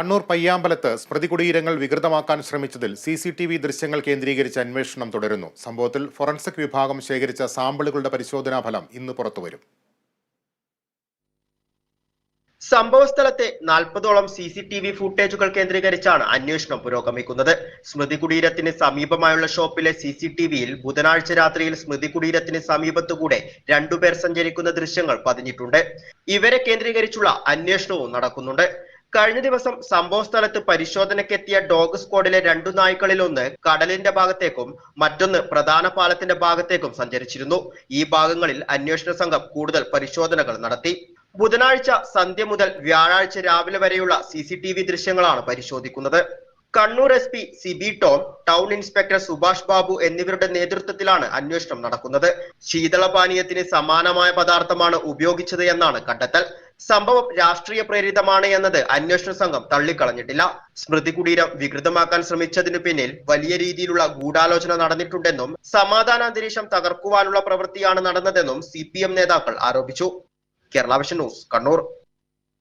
കണ്ണൂർ പയ്യാമ്പലത്ത് സ്മൃതി കുടീരങ്ങൾ വികൃതമാക്കാൻ ശ്രമിച്ചതിൽ സി സി ടി വി ദൃശ്യങ്ങൾ കേന്ദ്രീകരിച്ച് അന്വേഷണം തുടരുന്നു. സംഭവത്തിൽ ഫോറൻസിക് വിഭാഗം ശേഖരിച്ച സാമ്പിളുകളുടെ പരിശോധനാ ഫലം ഇന്ന് പുറത്തുവരും. സംഭവസ്ഥലത്തെ നാൽപ്പതോളം സി സി ടി വി ഫുട്ടേജുകൾ കേന്ദ്രീകരിച്ചാണ് അന്വേഷണം പുരോഗമിക്കുന്നത്. സ്മൃതി കുടീരത്തിന് സമീപമായുള്ള ഷോപ്പിലെ സി സി ടി വിയിൽ ബുധനാഴ്ച രാത്രിയിൽ സ്മൃതി കുടീരത്തിന് സമീപത്തുകൂടെ രണ്ടുപേർ സഞ്ചരിക്കുന്ന ദൃശ്യങ്ങൾ പതിഞ്ഞിട്ടുണ്ട്. ഇവരെ കേന്ദ്രീകരിച്ചുള്ള അന്വേഷണവും നടക്കുന്നുണ്ട്. കഴിഞ്ഞ ദിവസം സംഭവ സ്ഥലത്ത് പരിശോധനയ്ക്കെത്തിയ ഡോഗ് സ്ക്വാഡിലെ രണ്ടു നായ്ക്കളിൽ ഒന്ന് കടലിന്റെ ഭാഗത്തേക്കും മറ്റൊന്ന് പ്രധാന പാലത്തിന്റെ ഭാഗത്തേക്കും സഞ്ചരിച്ചിരുന്നു. ഈ ഭാഗങ്ങളിൽ അന്വേഷണ സംഘം കൂടുതൽ പരിശോധനകൾ നടത്തി. ബുധനാഴ്ച സന്ധ്യ മുതൽ വ്യാഴാഴ്ച രാവിലെ വരെയുള്ള സി സി ടി വി ദൃശ്യങ്ങളാണ് പരിശോധിക്കുന്നത്. Kannur S P Sibi Tom town inspector Subhash Babu എന്നിവരുടെ നേതൃത്വത്തിലാണ് അന്വേഷണം നടക്കുന്നത്. ശീതളപാനീയത്തിന് സമാനമായ പദാർത്ഥമാണ് ഉപയോഗിച്ചത് എന്നാണ് കണ്ടെത്തൽ. സംഭവം രാഷ്ട്രീയ പ്രേരിതമാണ് എന്നത് അന്വേഷണ സംഘം തള്ളിക്കളഞ്ഞിട്ടില്ല. സ്മൃതി കുടീരം വികൃതമാക്കാൻ ശ്രമിച്ചതിനു പിന്നിൽ വലിയ രീതിയിലുള്ള ഗൂഢാലോചന നടന്നിട്ടുണ്ടെന്നും സമാധാന അന്തരീക്ഷം തകർക്കുവാനുള്ള പ്രവൃത്തിയാണ് നടന്നതെന്നും സി നേതാക്കൾ ആരോപിച്ചു. Kerala vision news Kannur.